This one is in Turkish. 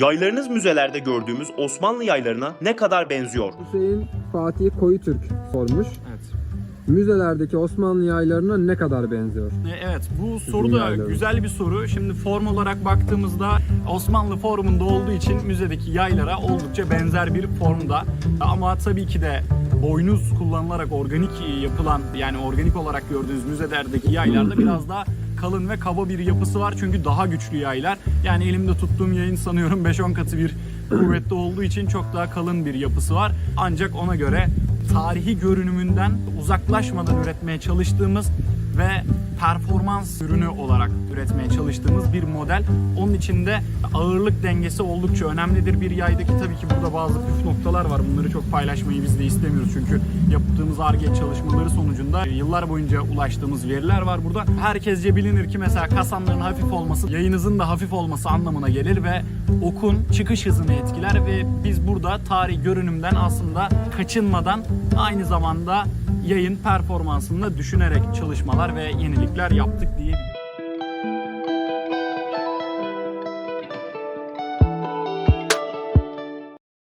Yaylarınız müzelerde gördüğümüz Osmanlı yaylarına ne kadar benziyor? Hüseyin Fatih Koyutürk sormuş. Evet. Müzelerdeki Osmanlı yaylarına ne kadar benziyor? E, Evet bu soru da güzel bir soru. Şimdi form olarak baktığımızda Osmanlı formunda olduğu için müzedeki yaylara oldukça benzer bir formda. Ama tabii ki de boynuz kullanılarak organik yapılan yani organik olarak gördüğünüz müzelerdeki yaylarda biraz daha kalın ve kaba bir yapısı var. Çünkü daha güçlü yaylar. Yani elimde tuttuğum yayın sanıyorum 5-10 katı bir kuvvetli olduğu için çok daha kalın bir yapısı var. Ancak ona göre tarihi görünümünden uzaklaşmadan üretmeye çalıştığımız ve performans ürünü olarak üretmeye çalıştığımız bir model. Onun için de ağırlık dengesi oldukça önemlidir bir yaydaki. Tabii ki burada bazı püf noktalar var. Bunları çok paylaşmayı biz de istemiyoruz. Çünkü yaptığımız ARGE çalışmaları sonucunda yıllar boyunca ulaştığımız veriler var burada. Herkesce bilinir ki mesela kasanların hafif olması yayınızın da hafif olması anlamına gelir ve okun çıkış hızını etkiler ve biz burada tarih görünümden aslında kaçınmadan aynı zamanda yayın performansını da düşünerek çalışmalar ve yenilikler yaptık diyebiliriz.